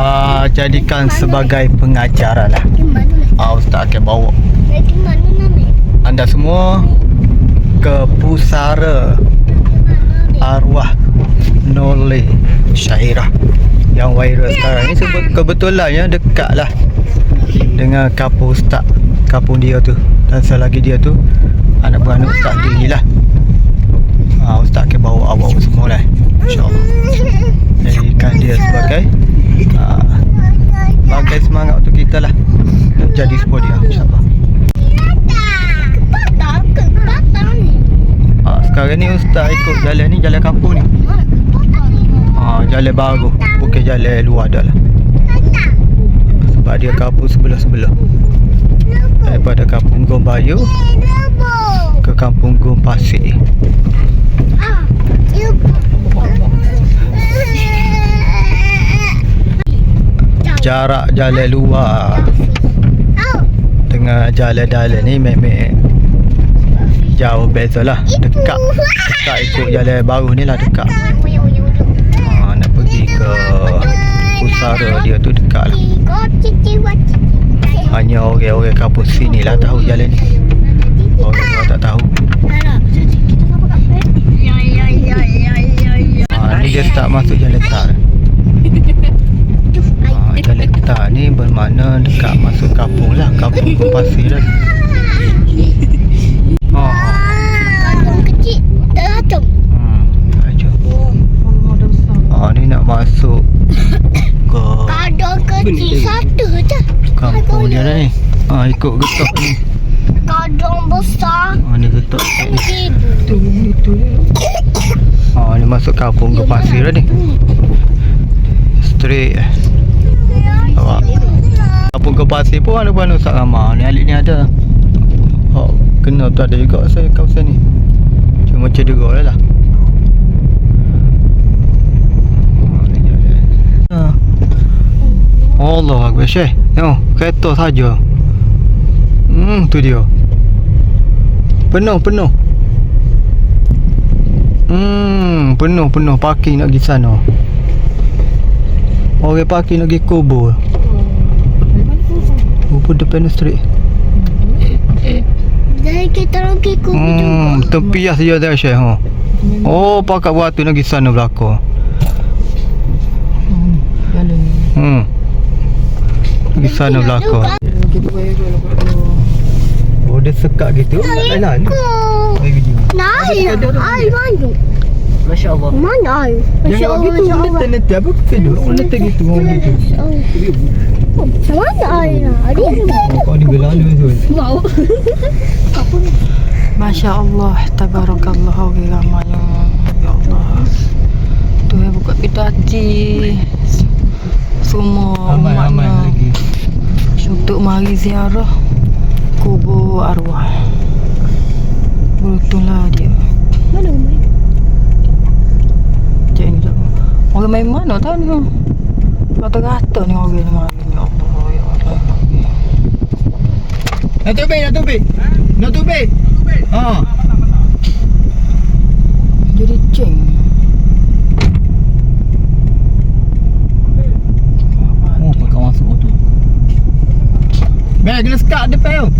uh, jadikan sebagai pengajaran lah. Mana ni? Uh, Ustaz akan bawa ni? anda semua ke pusara arwah Nole Syairah yang viral sekarang ni sebab kebetulan ya dekat lah dengan kampung ustaz kampung dia tu dan selagi dia tu anak beranak ustaz diri lah ha, ustaz akan bawa awak semua lah insyaAllah jadikan dia sebagai ha, sebagai semangat untuk kita lah. Jadi support dia insyaAllah. Ha, sekarang ni ustaz ikut jalan ni jalan kampung ni. Ha, jalan baru. Bukan jalan luar dah lah. Sebab dia kampung sebelah-sebelah. Daripada kampung Gombayu ke kampung Gom jarak jalan luar. Dengan jalan-jalan ni memang jauh beza lah. Dekat. Dekat ikut jalan baru ni lah dekat. Ha, nak pergi ke pusara dia tu dekat lah. Hanya orang-orang kampung sini lah tahu jalan ni. Orang luar tak tahu. Ha, ni dia start masuk jalan ha, tar ni bermakna dekat masuk kampung lah. Kampung Pasir lah ha, hmm, aja. ha, ni nak masuk ke kecil satu je. kampung dia dah ni. Ha, ikut getok ni. Kadang besar. ha, ni getok ni. Ha, ni masuk kampung ke Pasir dah ni. Straight kampung ke Pasir pun ada mana Ustaz Ramah ni alik ni ada. Oh, kena tu ada juga saya kawasan ni. Cuma cedera lah. Ha. Allah Akbar Syekh. Tengok kereta saja. Hmm tu dia. Penuh penuh. Hmm penuh penuh. Parking nak pergi sana Orang parking nak pergi kubur. Kubur depan street Jadi kita pergi kubur Hmm juga. tepias je dah Syekh ha. Oh pakat batu nak pergi sana belakang Hmm Pergi sana belakang Oh dia sekat gitu. Tak jalan? Aku. Lagi dia Naik air mana? Masya Allah. Mana air? Jangan gitu Letak-letak apa kedua Oh letak gitu Orang gitu Mana air? Ada Kau ni berlalu tu Mau. Masya Allah. Tabarakallah. Bilamanya. Ya Allah. Tuhan buka pintu hati. Semua Aman-aman umatnya lagi untuk mari ziarah kubur arwah. Beruntunglah dia. Mana umur? Cik ni tak. Main mana tahu ni? Rata-rata ni orang ni mari. Ya Allah. Ya Allah. Nak tubik nak tubik Nak tubik Ha Jadi ceng. Oh kau masuk tu Bel kena sekat depan tu